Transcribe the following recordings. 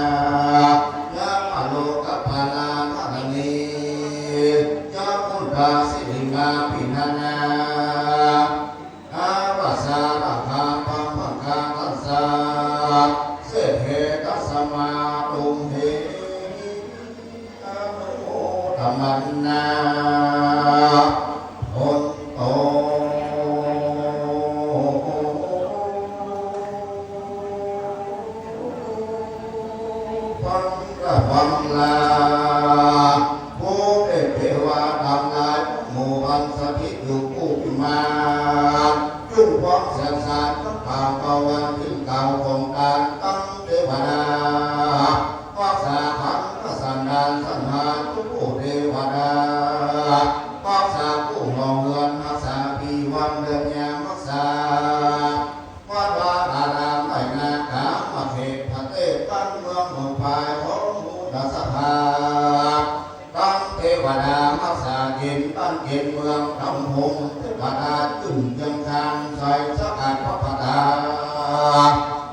ยานประวันขึ้นเก่าของการตั้งเทวดาวักษาขันธสันดานสันหารทุกเทวดาวักษาผู้มองเงินรักษาปีวันเดือนยามรักษาวัดวาอารามไร่นาขามมาเขตพระเทพบ้านเมืองเมืองพายของมูลสภาตั้งเทวดามาสาเกินบ้านเกินเมืองทำหงเทวดาจุ่นยังคางใส่สกัดพระปด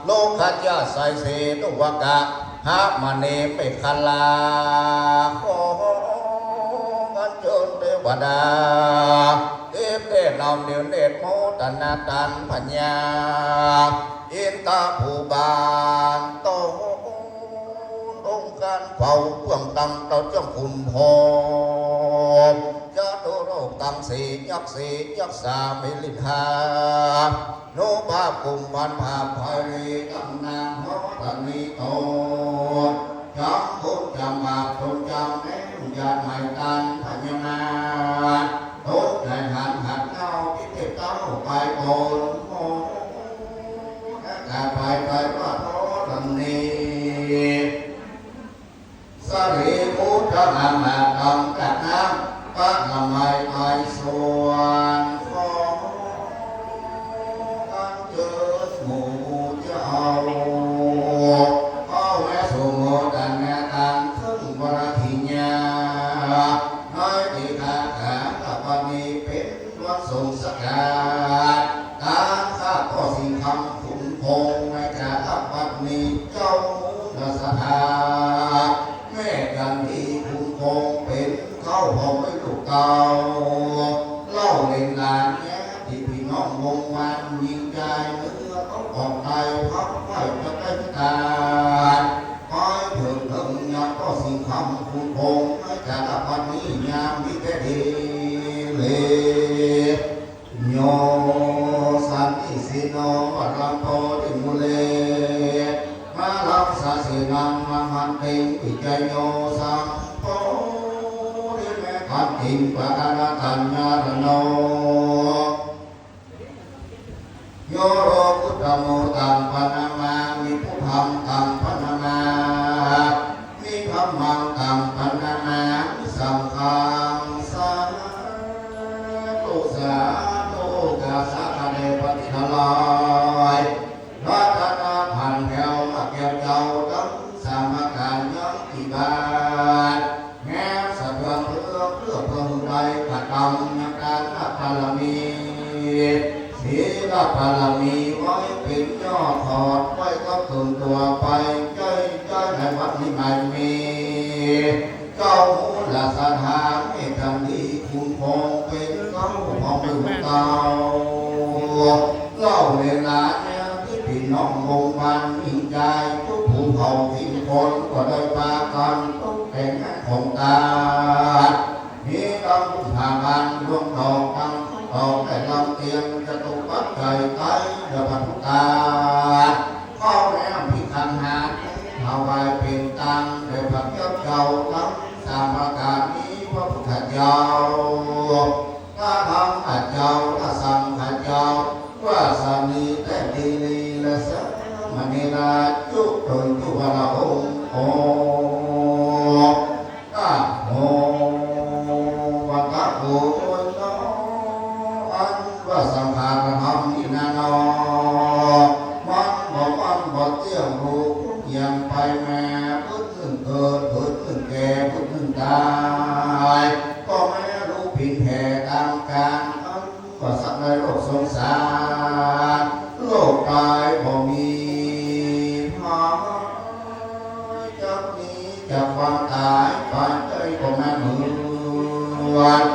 โลกัจจาใส่เสตุวกะหามาเนเปคลาขอกันจิญเทวดาเอฟเดชนำเดียวเดชโมตนาตันปัญญาอินตาภูบาลโตองค์การเฝ้าเพื่องตังเต้าเจ้าคุณพรจะดูโรค ตังสียักสียักสามิลิทาโนภาคุมวันภาภารีกำนางโนตันนิโต ส่วนของอันเจิดหมู่เจ้าเอาแม่สมโมตันตันขึ้นวรทิญาน้อยที่ขาขากับปณีเป็นวันทรงสกัดกาข้าพ่อสิ่งคำขุนพงในกาลับวันนี้เจ้ามูลสถาแม่กันดีขุนพงเป็นเข้าหองไม่ลูกเก่า นนี้ยามวิเทดีเลโยสันติสิโนวัรังโตติมุเลมาลังสาสินังมังหันติปิจโยสังโพธิเมขันติปะกานาตัญญารโนโยโรพุทธโมตังปนามามีผู้ทำตังปนามามีธรรมัง บ้านแง่สะเทือนเรือเพื่อเพิ่งใดกระทำนัการนักบารมีศีลบารมีไว้เป็นยอดถอดไว้ก็ถึงตัวไปใจใจในวัดนี้ไม่มีเจ้ามูลสถานไม่ทำดีคุณพงเป็นเก้าของเป็นเก่า แล้วพิคันหาเอาไปเป็นตังเดือพันเจ้าเจ้าทั้งสามประการนี้พระพุทธเจ้าถ้าทำขัดเจ้าถ้าสั่งขัดเจ้าว่าสามีแต่ดีลีละสัมณีราจุโดยจุวราองค์โออะโมวัตถุโอ กายบ่มีพาจากความตายไปใจก็แม่เหมือวัน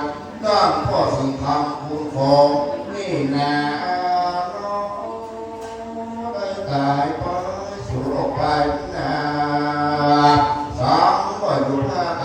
ด้านพ่อสิ่งคำคุณของนี่แน่น้องได้ตายไปสู่โลกไปนาสามว่าอยู่ท่า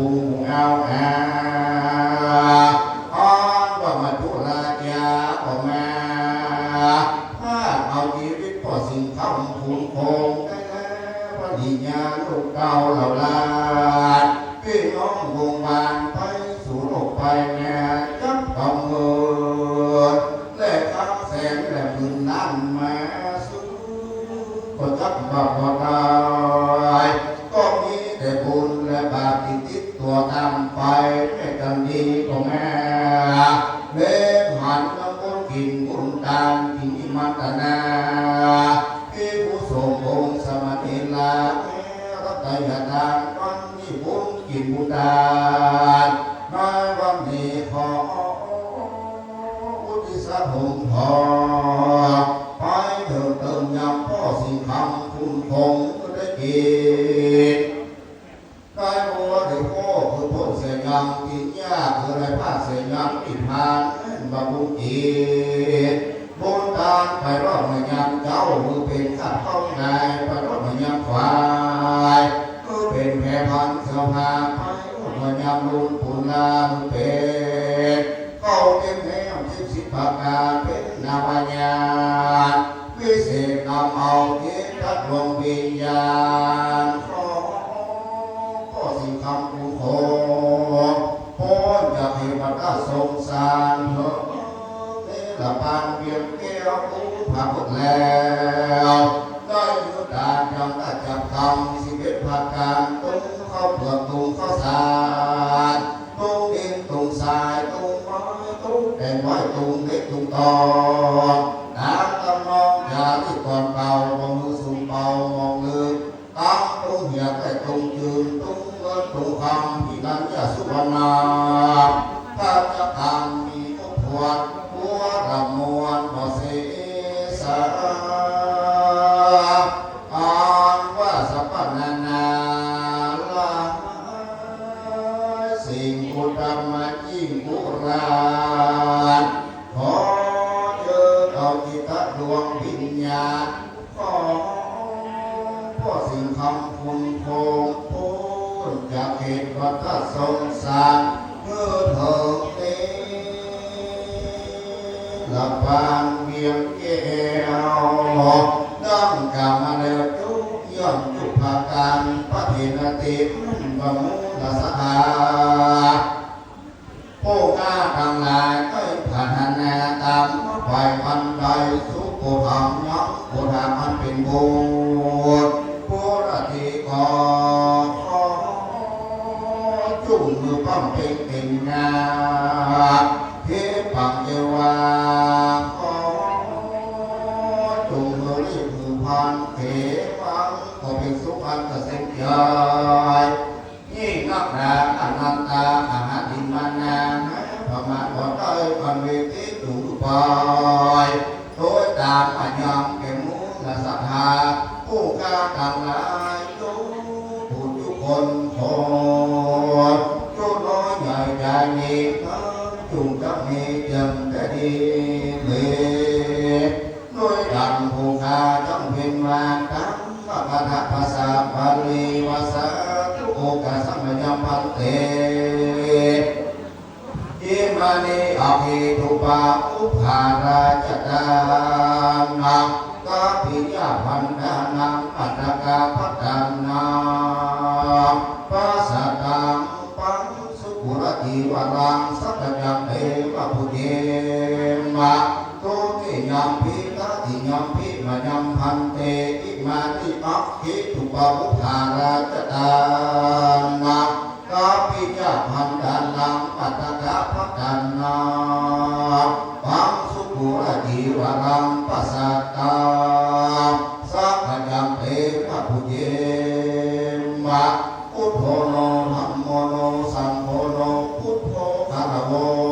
เพื่อนผูเอาอา มังกินยากคือไรพลาเสยังอิพานบำรุงจิบุญตาไปรอดมายามเจ้ามือเป็นข้าเข้านายไปรอดมายามควายมือเป็นแผ่พันเสื้อผ้าไปรอดมายามลุนปุนาเป็นเข้าเป็นแมวทิพสิบปากกาเป็นนาวายา ปานเพียงแก้วกูผักหมดแล้วได้มือดาจังได้จับคำสิเว พ่อสิ่งคำคุณโคงพ้นจากเหตุวัฏสงสารเมื่อเธอเตละปางเบียงแก้วดังกามาเดวจุย่อมจุภาการปฏินติบมุลสหาผู้กล้าทั้งหลายก็พัฒนาตามฝ่ายพันใดสุขธรรมยังผู้ทำมันเป็นบุญ จุ่มมือรีบพันเขฟังก็เป็นสุขันตเส้นใหญ่ยิ่งนักหนาอนันตาอาหาริมานาพมาขอได้พันเวทีถูปอยโดยตามอัญญมแก่มุลสัทธาผู้กล้าต่างหลายทุกผู้ทุกคนขอจุ ปาอุปาราชดานังกาปิยาพันธานังอัตตกาพัฒนาปัสสตังปังสุขุรติวรังสัพยังเอวะพุเยมะโตติยัมพิตาติยัมพิมายัมพันเตอิมาติอัคขิทุปาอุปาราชดานังกาปิยาพันดานังปัตตกะพัฒนา ค